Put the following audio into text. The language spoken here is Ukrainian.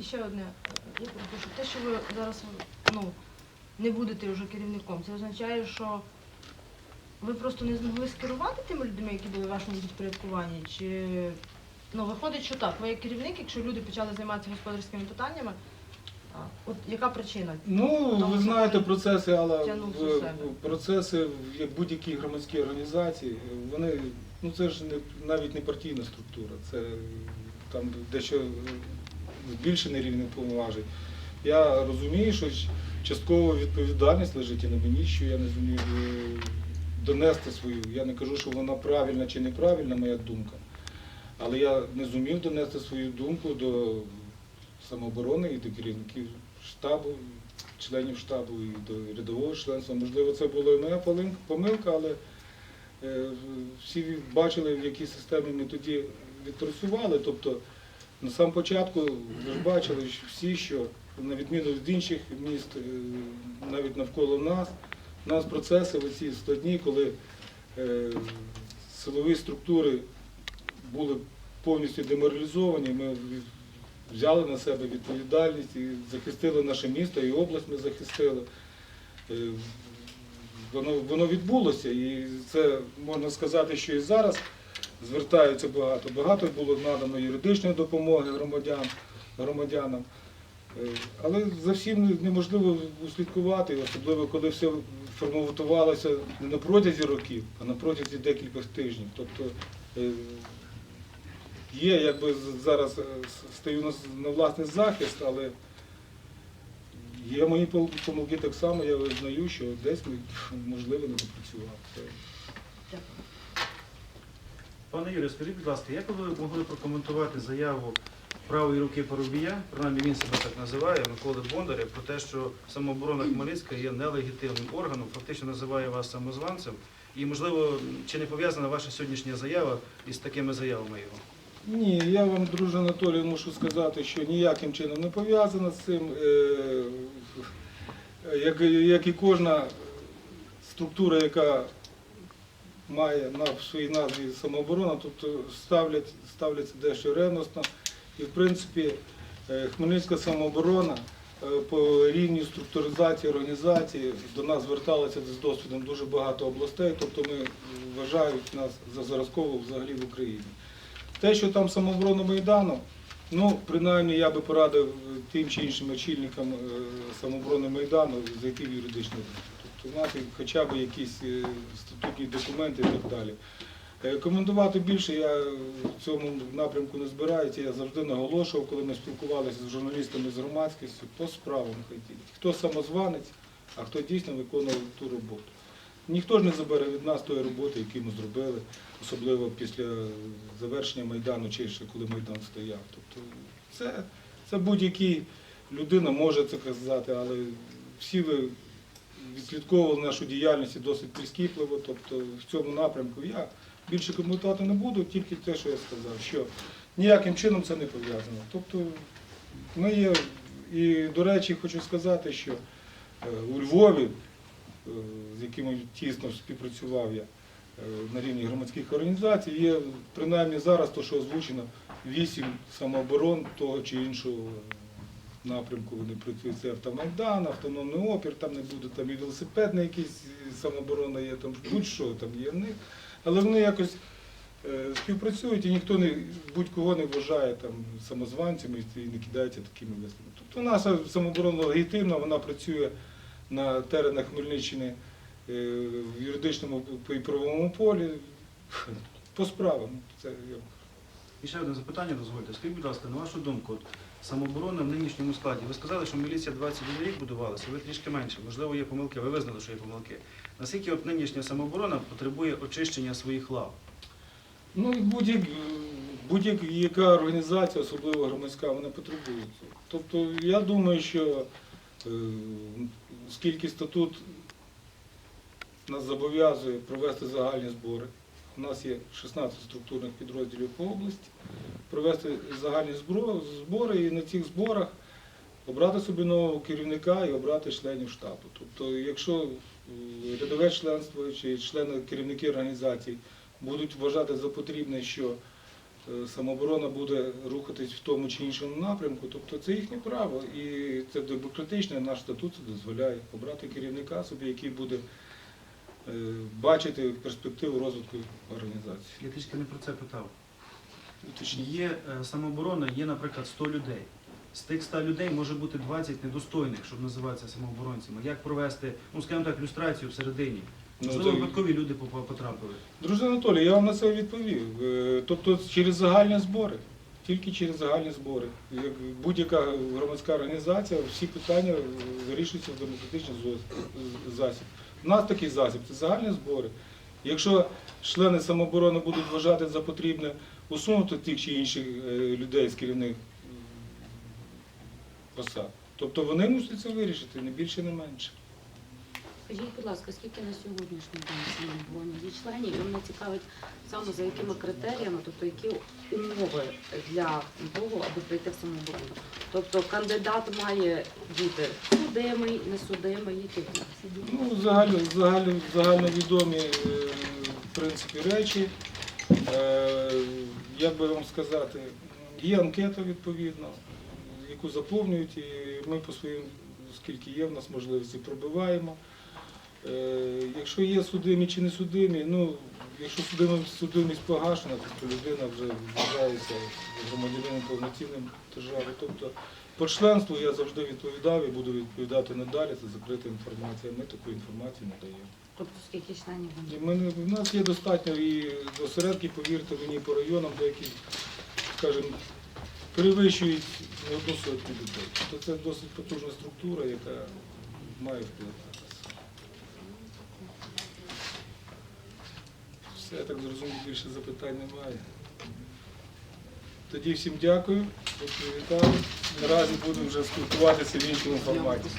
І ще одне, я перепрошую, те, що ви зараз ну, не будете вже керівником, це означає, що ви просто не змогли скерувати тими людьми, які були в вашому підпорядкуванні? Чи ну, виходить, що так, ви як керівник, якщо люди почали займатися господарськими питаннями, от яка причина? Ну, Тому ви що знаєте процеси, але тягнув в- себе. процеси в як будь-якій громадській організації, вони, ну це ж не, навіть не партійна структура, це там дещо збільшений рівень повноважень. Я розумію, що частково відповідальність лежить і на мені, що я не зумів е, донести свою. Я не кажу, що вона правильна чи неправильна, моя думка. Але я не зумів донести свою думку до самооборони і до керівників штабу, членів штабу і до рядового членства. Можливо, це була і моя помилка, але е, всі бачили, в якій системі ми тоді відпрацювали. Тобто, на самому початку ви ж бачили всі, що на відміну від інших міст, е, навіть навколо нас, у нас процеси в оці складні, коли е, силові структури були повністю деморалізовані. Ми взяли на себе відповідальність і захистили наше місто, і область ми захистили. Е, Воно, воно відбулося, і це можна сказати, що і зараз звертаються багато. Багато було надано юридичної допомоги громадян, громадянам. Е, Але за всім неможливо услідкувати, особливо коли все форматувалося не на протязі років, а на протязі декількох тижнів. Тобто е, є, якби зараз е, с- стою на, власний захист, але є мої помилки так само, я визнаю, що десь ми, можливо, не допрацювали. Пане Юрію, скажіть, будь ласка, як ви могли прокоментувати заяву правої руки Парубія, принаймні він себе так називає, Миколи Бондаря, про те, що самооборона Хмельницька є нелегітимним органом, фактично називає вас самозванцем. І, можливо, чи не пов'язана ваша сьогоднішня заява із такими заявами його? Ні, я вам, друже Анатолій, мушу сказати, що ніяким чином не пов'язано з цим. Е, як і кожна структура, яка має на своїй назві самооборона, тобто ставлять, ставляться дещо ревностно. І в принципі е, Хмельницька самооборона е, по рівню структуризації організації до нас зверталася з досвідом дуже багато областей, тобто ми вважають нас за зразково взагалі в Україні. Те, що там самооборона Майдану, ну, принаймні я би порадив тим чи іншим очільникам е, самооборони Майдану зайти в юридичну Тобто хоча б якісь е, статутні документи і так далі. Е, Коментувати більше я в цьому напрямку не збираюся. Я завжди наголошував, коли ми спілкувалися з журналістами з громадськістю, по справам хотіли. Хто самозванець, а хто дійсно виконував ту роботу. Ніхто ж не забере від нас тої роботи, яку ми зробили, особливо після завершення Майдану, чи ще коли Майдан стояв. Тобто це, це будь-який людина може це казати, але всі ви відслідковували нашу діяльність і досить прискіпливо. Тобто в цьому напрямку я більше коментувати не буду, тільки те, що я сказав, що ніяким чином це не пов'язано. Тобто ми є, і до речі, хочу сказати, що е, у Львові, е, з якими тісно співпрацював я е, на рівні громадських організацій, є принаймні зараз, то, що озвучено, вісім самооборон того чи іншого напрямку вони працюють. Це автомайдан, автономний опір, там не буде там і велосипедна якісь самооборона є, там будь-що там є в них. Але вони якось е, співпрацюють і ніхто не будь-кого не вважає там самозванцями і не кидається такими висловами. Тобто наша самооборона легітимна, вона працює на теренах Хмельниччини е, в юридичному і правовому полі по справам. Це І ще одне запитання дозвольте. Скажіть, будь ласка, на вашу думку, от, самооборона в нинішньому складі. Ви сказали, що міліція 21 рік будувалася, ви трішки менше. Можливо, є помилки, ви визнали, що є помилки. Наскільки от нинішня самооборона потребує очищення своїх лав? Ну, будь-як- будь-яка організація, особливо громадська, вона потребує. Тобто я думаю, що е, оскільки статут нас зобов'язує провести загальні збори, у нас є 16 структурних підрозділів по області, провести загальні збори і на цих зборах обрати собі нового керівника і обрати членів штабу. Тобто, якщо е, рядове членство чи члени керівники організацій будуть вважати за потрібне, що е, самооборона буде рухатись в тому чи іншому напрямку. Тобто це їхнє право. І це демократичне, наш статут дозволяє обрати керівника собі, який буде бачити перспективу розвитку організації. Я трішки не про це питав. Уточніть. Є е, самооборона, є, наприклад, 100 людей. З тих 100 людей може бути 20 недостойних, щоб називатися самооборонцями. Як провести, ну скажімо так, люстрацію всередині? Ну, Можливо, випадкові люди потрапили. Друже Анатолій, я вам на це відповів. Е, Тобто через загальні збори, тільки через загальні збори. Як будь-яка громадська організація, всі питання е, вирішуються в демократичний засіб. У нас такий засіб це загальні збори. Якщо члени самооборони будуть вважати за потрібне усунути тих чи інших е, людей з керівних посад, тобто вони мусять це вирішити, не більше, не менше. Скажіть, будь ласка, скільки на сьогоднішній день самооборони є членів? І мене цікавить саме за якими критеріями, тобто які умови для того, аби прийти в самооборону. Тобто кандидат має бути судимий, несудимий, які в нас? Ну, загально, загально, загальновідомі е, в принципі, речі. Е, Як би вам сказати, є анкета відповідно, яку заповнюють, і ми по своїм, скільки є в нас можливості, пробиваємо. Е, Якщо є судимі чи не судимі, ну, якщо судимість, погашена, тобто людина вже вважається громадянином повноцінним держави. Тобто по членству я завжди відповідав і буду відповідати надалі. Це закрита інформація. Ми таку інформацію не даємо. Тобто скільки членів І мене в нас є достатньо і осередки, повірте мені, по районам, деякі, скажімо, перевищують не одну сотню людей. Тобто це досить потужна структура, яка має вплив. Все, я так зрозумів, більше запитань немає. Тоді всім дякую, що привітали. Наразі будемо вже спілкуватися в іншому форматі.